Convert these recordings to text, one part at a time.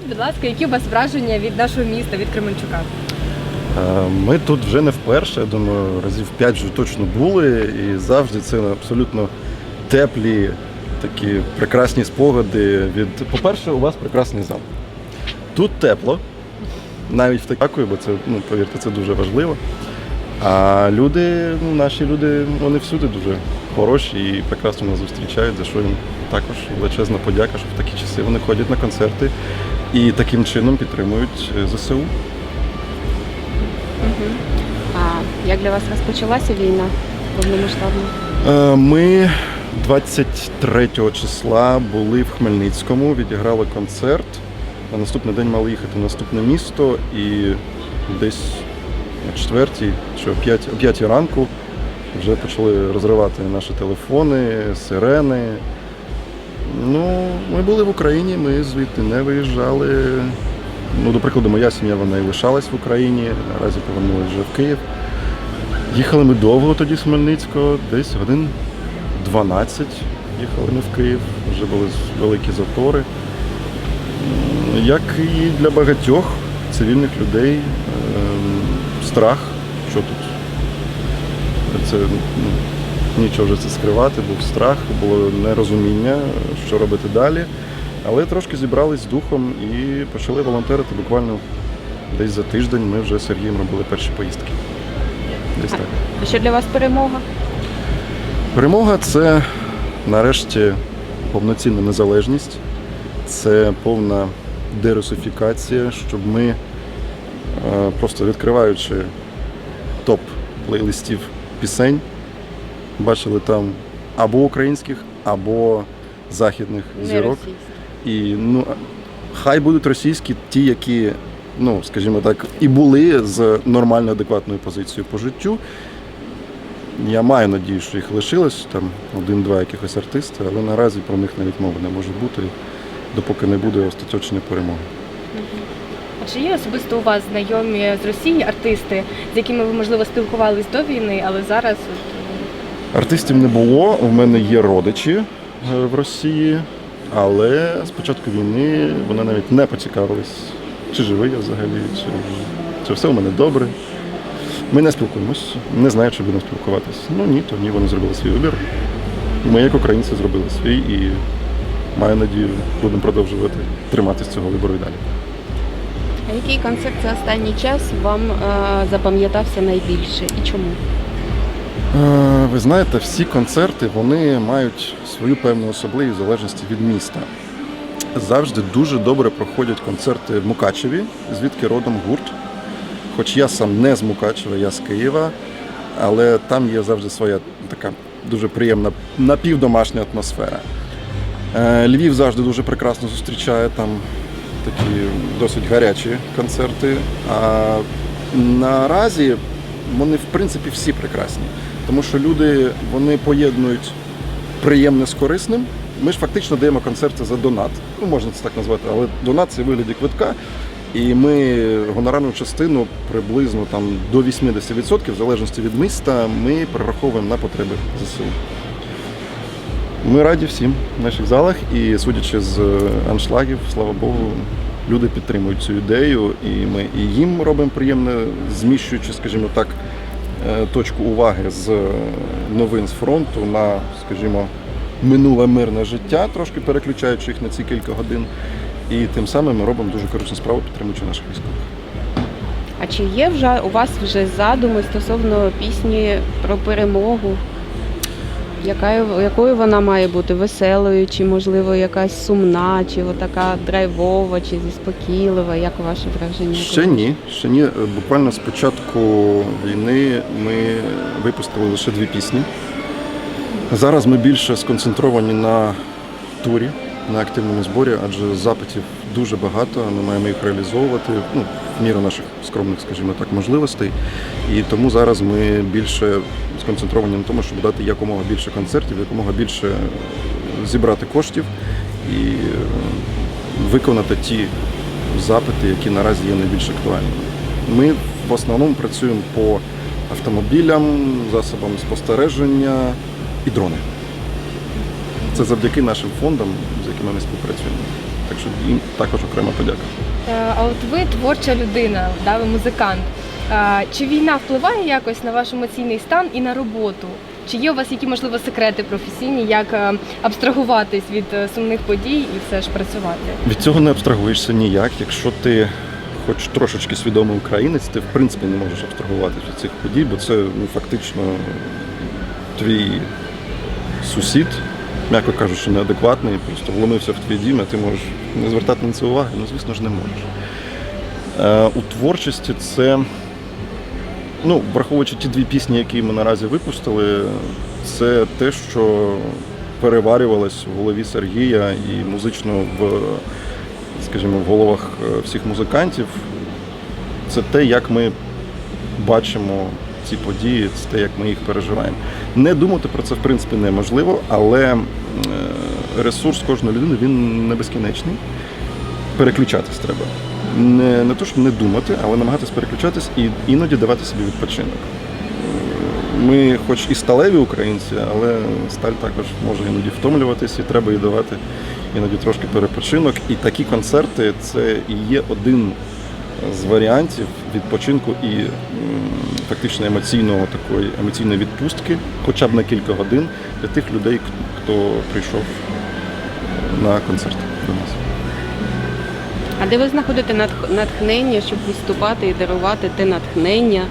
Скажіть, будь ласка, які у вас враження від нашого міста, від Кременчука? Е, Ми тут вже не вперше, я думаю, разів 5 вже точно були, і завжди це абсолютно теплі, такі прекрасні спогади. Від, по-перше, у вас прекрасний зал. Тут тепло, навіть в такої, бо це, ну, повірте, це дуже важливо. А люди, ну, наші люди, вони всюди дуже хороші і прекрасно нас зустрічають, за що їм також величезна подяка, що в такі часи вони ходять на концерти і таким чином підтримують е, ЗСУ. А як для вас розпочалася війна повномасштабна? Е, Ми 23 числа були в Хмельницькому, відіграли концерт. На наступний день мали їхати в наступне місто і десь о 4 чи о 5, о 5 ранку вже почали розривати наші телефони, сирени. Ну, ми були в Україні, ми звідти не виїжджали. Ну, до прикладу, моя сім'я вона і лишалась в Україні, наразі повернулася вже в Київ. Їхали ми довго тоді з Хмельницького, десь годин 12 їхали ми в Київ, вже були великі затори. Як і для багатьох цивільних людей, ем, страх, що тут. Це ну, нічого вже це скривати, був страх, було нерозуміння, що робити далі. Але трошки зібрались з духом і почали волонтерити буквально десь за тиждень. Ми вже з Сергієм робили перші поїздки. Десь так. А що для вас перемога? Перемога це нарешті повноцінна незалежність, це повна дерусифікація, щоб ми, е, просто відкриваючи топ плейлистів пісень, бачили там або українських, або західних зірок. І ну, хай будуть російські ті, які, ну, скажімо так, і були з нормально адекватною позицією по життю. Я маю надію, що їх лишилось там один-два якихось артисти, але наразі про них навіть мови не може бути, допоки не буде остаточної перемоги. А чи є особисто у вас знайомі з Росії артисти, з якими ви можливо спілкувались до війни, але зараз Артистів не було. У мене є родичі е, в Росії, але з початку війни вони навіть не поцікавились, чи живий я взагалі, чи, чи все у мене добре. Ми не спілкуємось, не знаю, чи будемо спілкуватись. Ну ні, то ні, вони зробили свій вибір. Ми, як українці, зробили свій і маю надію, будемо продовжувати триматися цього вибору і далі. А який концерт за останній час вам е, запам'ятався найбільше і чому? Е, Ви знаєте, всі концерти вони мають свою певну особливість в залежності від міста. Завжди дуже добре проходять концерти в Мукачеві, звідки родом гурт. Хоч я сам не з Мукачева, я з Києва, але там є завжди своя така дуже приємна напівдомашня атмосфера. Е, Львів завжди дуже прекрасно зустрічає там такі досить гарячі концерти. А наразі вони в принципі всі прекрасні, тому що люди вони поєднують приємне з корисним. Ми ж фактично даємо концерти за донат. Ну можна це так назвати, але донат це вигляді квитка. І ми гонорарну частину приблизно там до 80%, в залежності від міста, ми перераховуємо на потреби ЗСУ. Ми раді всім в наших залах, і судячи з е, аншлагів, слава Богу, люди підтримують цю ідею, і ми і їм робимо приємне, зміщуючи, скажімо так, точку уваги з е, новин з фронту на, скажімо, минуле мирне життя, трошки переключаючи їх на ці кілька годин. І тим самим ми робимо дуже корисну справу, підтримуючи наших військових. А чи є вже у вас вже задуми стосовно пісні про перемогу? Яка, якою вона має бути? Веселою, чи можливо якась сумна, чи така драйвова, чи заспокійлива? Як ваше враження? Ще ні, ще ні. Буквально з початку війни ми випустили лише дві пісні. Зараз ми більше сконцентровані на турі, на активному зборі, адже запитів дуже багато. Ми маємо їх реалізовувати ну, в міру наших скромних, скажімо так, можливостей. І тому зараз ми більше сконцентровані на тому, щоб дати якомога більше концертів, якомога більше зібрати коштів і е, виконати ті запити, які наразі є найбільш актуальними. Ми в основному працюємо по автомобілям, засобам спостереження і дрони. Це завдяки нашим фондам, з якими ми співпрацюємо. Так що їм також окрема подяка. Е, А от ви творча людина, да, ви музикант. Е, Чи війна впливає якось на ваш емоційний стан і на роботу? Чи є у вас які можливо секрети професійні, як е, абстрагуватись від сумних подій і все ж працювати? Від цього не абстрагуєшся ніяк. Якщо ти хоч трошечки свідомий українець, ти в принципі не можеш абстрагуватися від цих подій, бо це ну, фактично твій сусід, м'яко кажучи, неадекватний, просто вломився в твій дім, а ти можеш не звертати на це уваги. Ну, звісно ж, не можеш. Е, у творчості це, ну, враховуючи ті дві пісні, які ми наразі випустили, це те, що переварювалось в голові Сергія і музично в, скажімо, в головах е, всіх музикантів. Це те, як ми бачимо ці події, це те, як ми їх переживаємо. Не думати про це в принципі неможливо, але е, ресурс кожної людини він не безкінечний. Переключатись треба. Не, не то, щоб не думати, але намагатись переключатись і іноді давати собі відпочинок. Е, Ми, хоч і сталеві українці, але сталь також може іноді втомлюватись, і треба їй давати іноді трошки перепочинок. І такі концерти це і є один з варіантів відпочинку і фактично емоційного такої емоційної відпустки, хоча б на кілька годин для тих людей, хто прийшов на концерт до нас. А де ви знаходите натх- натхнення, щоб виступати і дарувати те натхнення,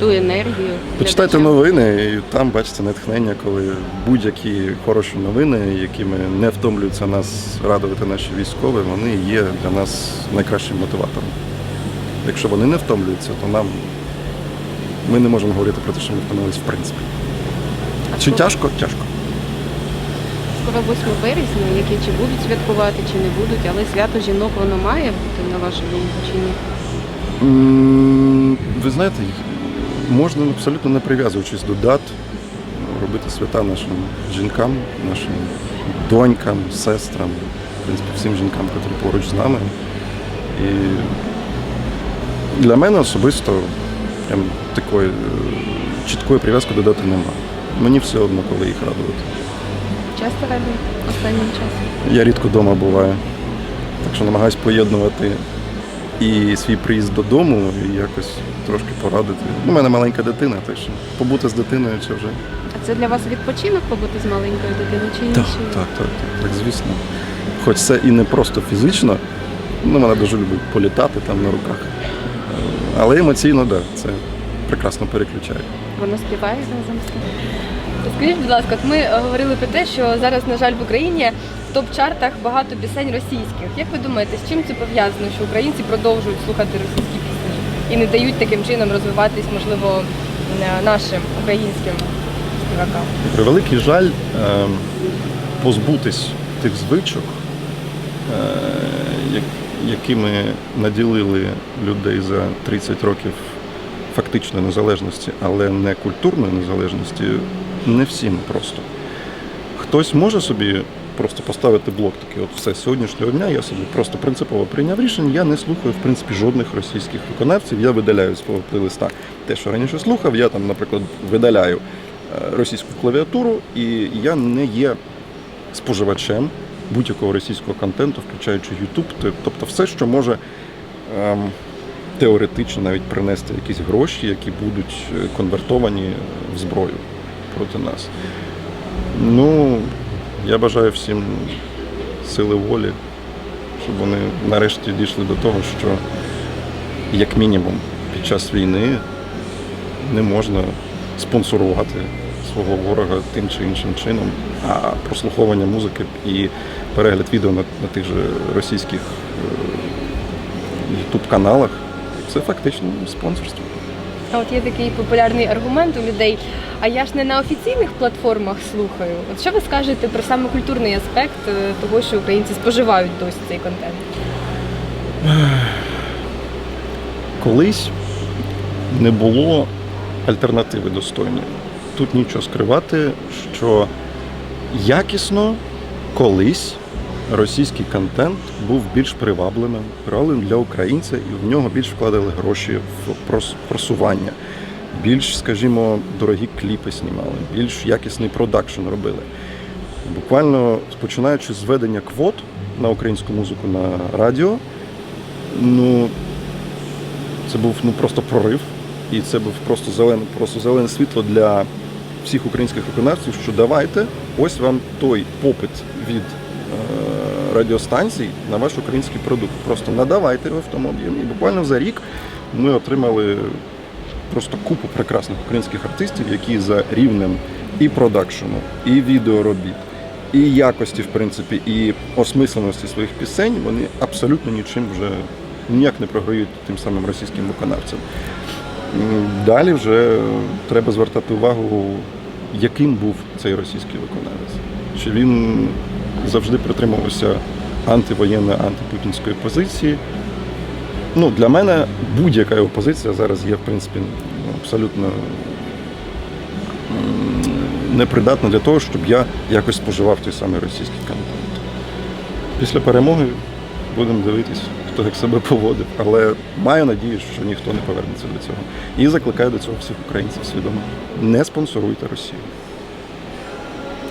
ту енергію? Почитайте новини, і там бачите натхнення, коли будь-які хороші новини, якими не втомлюються нас радувати наші військові, вони є для нас найкращим мотиватором. Якщо вони не втомлюються, то нам ми не можемо говорити про те, що ми втомились в принципі. А Чи тяжко? Тяжко. Скоро 8 березня, які чи будуть святкувати, чи не будуть, але свято жінок воно має бути, на вашу думку, чи ні? М, Ви знаєте, можна абсолютно не прив'язуючись до дат, робити свята нашим жінкам, нашим донькам, сестрам, в принципі, всім жінкам, які поруч з нами. І для мене особисто прям такої е, чіткої прив'язки до дати немає. Мені все одно, коли їх радувати. Часто радий останнім часом? Я рідко вдома буваю, так що намагаюсь поєднувати і свій приїзд додому, і якось трошки порадити. У мене маленька дитина, так що побути з дитиною це вже. А це для вас відпочинок побути з маленькою дитиною чи ні? Так, так, так, так, так, звісно. Хоч це і не просто фізично, ну вона дуже любить політати там на руках. Але емоційно, так, да, це прекрасно переключає. Вона співає разом з тобою? Скажіть, будь ласка, от ми е, говорили про те, що зараз, на жаль, в Україні в топ-чартах багато пісень російських. Як ви думаєте, з чим це пов'язано, що українці продовжують слухати російські пісні і не дають таким чином розвиватись, можливо, е, нашим українським співакам? При великий жаль е, позбутись тих звичок, е, якими наділили людей за 30 років фактичної незалежності, але не культурної незалежності, не всім просто. Хтось може собі просто поставити блок такий, от все з сьогоднішнього дня я собі просто принципово прийняв рішення. Я не слухаю в принципі жодних російських виконавців. Я видаляю з свого плейлиста те, що раніше слухав. Я там, наприклад, видаляю е, російську клавіатуру, і я не є споживачем будь-якого російського контенту, включаючи YouTube, тобто все, що може ем, теоретично навіть принести якісь гроші, які будуть е, конвертовані в зброю проти нас. Ну, я бажаю всім сили волі, щоб вони нарешті дійшли до того, що як мінімум під час війни не можна спонсорувати свого ворога тим чи іншим чином, а прослуховування музики і перегляд відео на, на тих же російських youtube каналах це фактично спонсорство. А от є такий популярний аргумент у людей. А я ж не на офіційних платформах слухаю. От що ви скажете про саме культурний аспект е, того, що українці споживають досі цей контент? Колись не було альтернативи достойної. Тут нічого скривати, що якісно колись російський контент був більш привабливим, привабливим для українця, і в нього більш вкладали гроші в просування. Більш, скажімо, дорогі кліпи знімали, більш якісний продакшн робили. Буквально починаючи з введення квот на українську музику на радіо. Ну, це був ну, просто прорив. І це був просто зелене, просто зелене світло для всіх українських виконавців, що давайте, ось вам той попит від е, радіостанцій на ваш український продукт. Просто надавайте його в тому об'ємі. І буквально за рік ми отримали просто купу прекрасних українських артистів, які за рівнем і продакшену, і відеоробіт, і якості, в принципі, і осмисленості своїх пісень, вони абсолютно нічим вже ніяк не програють тим самим російським виконавцям. Далі вже треба звертати увагу, яким був цей російський виконавець. Чи він завжди притримувався антивоєнної, антипутінської позиції. Ну, для мене будь-яка його позиція зараз є, в принципі, абсолютно непридатна для того, щоб я якось споживав той самий російський контент. Після перемоги будемо дивитись, хто як себе поводив. Але маю надію, що ніхто не повернеться до цього. І закликаю до цього всіх українців свідомо. Не спонсоруйте Росію.